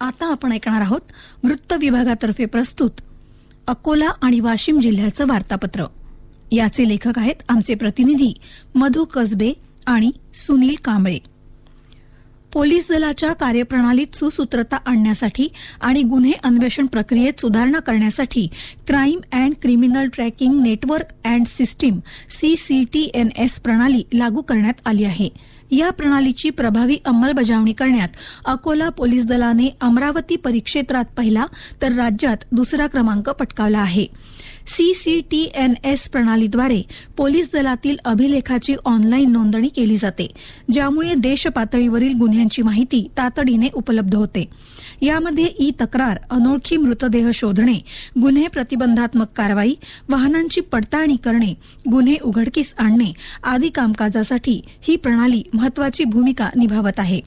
आता आपण ऐकणार आहोत वृत्त विभागातर्फे प्रस्तुत अकोला आणि वाशिम जिल्ह्याचं वार्तापत्र. याचे लेखक आहेत आमचे प्रतिनिधी मधु कसबे आणि सुनील कांबळे. पोलीस दलाच्या कार्यप्रणालीत सुसूत्रता आणण्यासाठी आणि गुन्हे अन्वेषण प्रक्रियेत सुधारणा करण्यासाठी crime and criminal tracking network and system CCTNS प्रणाली लागू करण्यात आली आहे. या प्रणालीची प्रभावी अंमलबजावणी करण्यात अकोला पोलीस दलाने अमरावती परिक्षेत्रात पहिला तर राज्यात दुसरा क्रमांक पटकावला आहे. C C T N S प्रणालीद्वारे पोलीस दलातील अभिलेखाची ऑनलाईन नोंदणी केली जाते ज्यामुळे देश पातळीवरील गुन्ह्यांची माहिती तातडीने उपलब्ध होते. यामध्ये ई तक्रार अनोळखी मृतदेह शोधणे गुन्हे प्रतिबंधात्मक कारवाई वाहनांची पडताळणी करणे गुन्हे उघडकीस आणणे आदी कामकाजासाठी ही प्रणाली महत्वाची भूमिका निभावत आहे.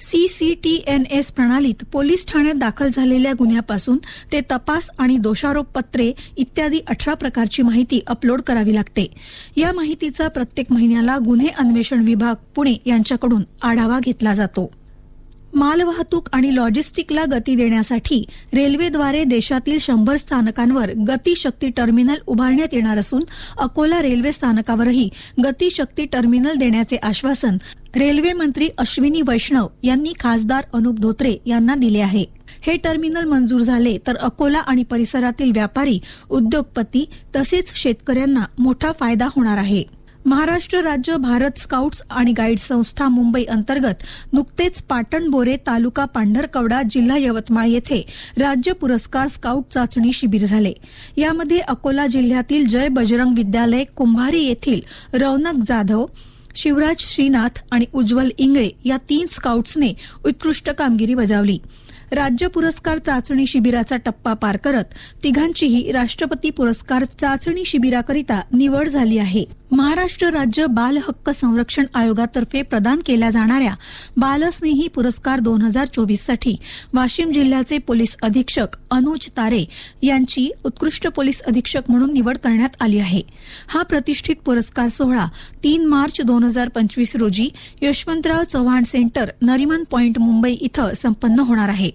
C C T N S प्रणालीत पोलीस ठाण्यात दाखल झालेल्या गुन्ह्यापासून ते तपास आणि दोषारोप पत्रे इत्यादी अठरा प्रकारची माहिती अपलोड करावी लागते. या माहितीचा प्रत्येक महिन्याला गुन्हे अन्वेषण विभाग पुणे यांच्याकडून आढावा घेतला जातो. मालवाहतूक आणि लॉजिस्टिकला गती देण्यासाठी रेल्वेद्वारे देशातील शंभर स्थानकांवर गतिशक्ती टर्मिनल उभारण्यात येणार असून अकोला रेल्वे स्थानकावरही गतिशक्ती टर्मिनल देण्याचे आश्वासन रेल्वे मंत्री अश्विनी वैष्णव यांनी खासदार अनुप धोत्रे यांना दिले आहे. हे टर्मिनल मंजूर झाले तर अकोला आणि परिसरातील व्यापारी उद्योगपती तसेच शेतकऱ्यांना मोठा फायदा होणार आहे. महाराष्ट्र राज्य भारत स्काउट्स आणि गाईड संस्था मुंबई अंतर्गत नुकतेच पाटण बोरे तालुका पांढरकवडा जिल्हा यवतमाळ येथे राज्य पुरस्कार स्काउट चाचणी शिबिर झाले. यामध्ये अकोला जिल्ह्यातील जय बजरंग विद्यालय कुंभारी येथील रौनक जाधव शिवराज श्रीनाथ आणि उज्ज्वल इंगळे या तीन स्काउट्सने उत्कृष्ट कामगिरी बजावली. राज्य पुरस्कार चाचणी शिबिराचा टप्पा पार करत तिघांचीही राष्ट्रपती पुरस्कार चाचणी शिबिराकरिता निवड झाली आहे. महाराष्ट्र राज्य बाल हक्क संरक्षण आयोगातर्फे प्रदान केल्या जाणाऱ्या बालस्नेही पुरस्कार दोन हजार चोवीससाठी वाशिम जिल्ह्याचे पोलीस अधीक्षक अनुज तारे यांची उत्कृष्ट पोलीस अधीक्षक म्हणून निवड करण्यात आली आहे. हा प्रतिष्ठित पुरस्कार सोहळा तीन मार्च दोन हजार पंचवीस रोजी यशवंतराव चव्हाण सेंटर नरिमन पॉइंट मुंबई इथं संपन्न होणार आहे.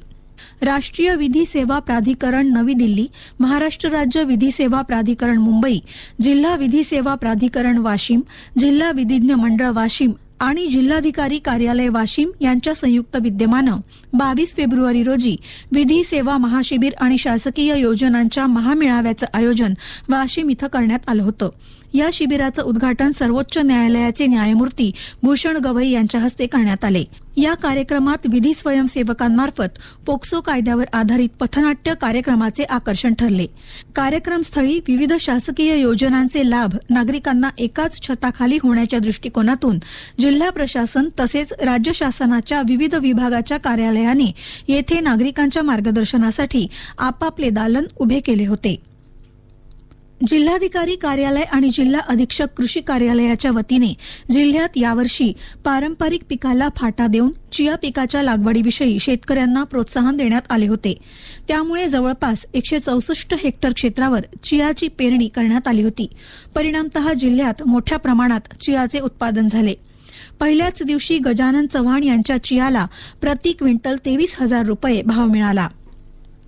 राष्ट्रीय विधी सेवा प्राधिकरण नवी दिल्ली महाराष्ट्र राज्य विधी सेवा प्राधिकरण मुंबई जिल्हा विधी सेवा प्राधिकरण वाशिम जिल्हा विधिज्ञ मंडळ वाशिम आणि जिल्हाधिकारी कार्यालय वाशिम यांच्या संयुक्त विद्यमानं बावीस फेब्रुवारी रोजी विधी सेवा महाशिबिर आणि शासकीय योजनांच्या महामेळाव्याचं आयोजन वाशिम इथं करण्यात आलं होतं. या शिबिराचं उद्घाटन सर्वोच्च न्यायालयाचे न्यायमूर्ती भूषण गवई यांच्या हस्ते करण्यात आले. या कार्यक्रमात विधी स्वयंसेवकांमार्फत पोक्सो कायद्यावर आधारित पथनाट्य कार्यक्रमाचे आकर्षण ठरले. कार्यक्रमस्थळी विविध शासकीय योजनांचे लाभ नागरिकांना एकाच छताखाली होण्याच्या दृष्टिकोनातून जिल्हा प्रशासन तसेच राज्य शासनाच्या विविध विभागाच्या कार्यालयाने येथे नागरिकांच्या मार्गदर्शनासाठी आपापले दालन उभे केले होते. जिल्हाधिकारी कार्यालय आणि जिल्हा अधीक्षक कृषी कार्यालयाच्या वतीने जिल्ह्यात यावर्षी पारंपरिक पिकाला फाटा देऊन चिया पिकाच्या लागवडीविषयी शेतकऱ्यांना प्रोत्साहन देण्यात आले होते. त्यामुळे जवळपास एकशे चौसष्ट हेक्टर क्षेत्रावर चियाची पेरणी करण्यात आली होती. परिणामतः जिल्ह्यात मोठ्या प्रमाणात चियाचे उत्पादन झाले. पहिल्याच दिवशी गजानन चव्हाण यांच्या चियाला प्रति क्विंटल तेवीस हजार रुपये भाव मिळाला.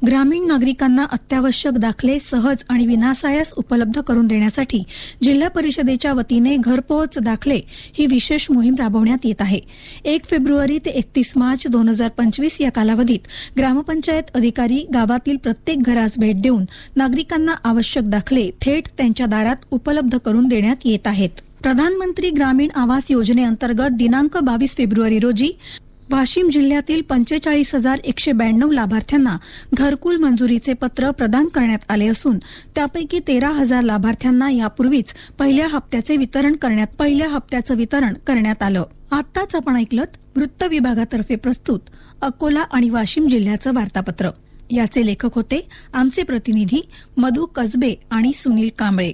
ग्रामीण नागरिकांना अत्यावश्यक दाखले सहज आणि विनासायास उपलब्ध करून देण्यासाठी जिल्हा परिषदेच्या वतीने घरपोहोच दाखले ही विशेष मोहीम राबवण्यात येत आहे. एक फेब्रुवारी ते एकतीस मार्च दोन हजार पंचवीस या कालावधीत ग्रामपंचायत अधिकारी गावातील प्रत्येक घरास भेट देऊन नागरिकांना आवश्यक दाखले थेट त्यांच्या दारात उपलब्ध करून देण्यात येत आहेत. प्रधानमंत्री ग्रामीण आवास योजनेअंतर्गत दिनांक बावीस फेब्रुवारी रोजी वाशिम जिल्ह्यातील पंचेचाळीस हजार एकशे ब्याण्णव लाभार्थ्यांना घरकुल मंजुरीचे पत्र प्रदान करण्यात आले असून त्यापैकी तेरा हजार लाभार्थ्यांना यापूर्वीच पहिल्या हप्त्याचे वितरण करण्यात पहिल्या हप्त्याचं वितरण करण्यात आलं. आत्ताच आपण ऐकलं वृत्त विभागातर्फे प्रस्तुत अकोला आणि वाशिम जिल्ह्याचं वार्तापत्र. याचे लेखक होते आमचे प्रतिनिधी मधु कसबे आणि सुनील कांबळे.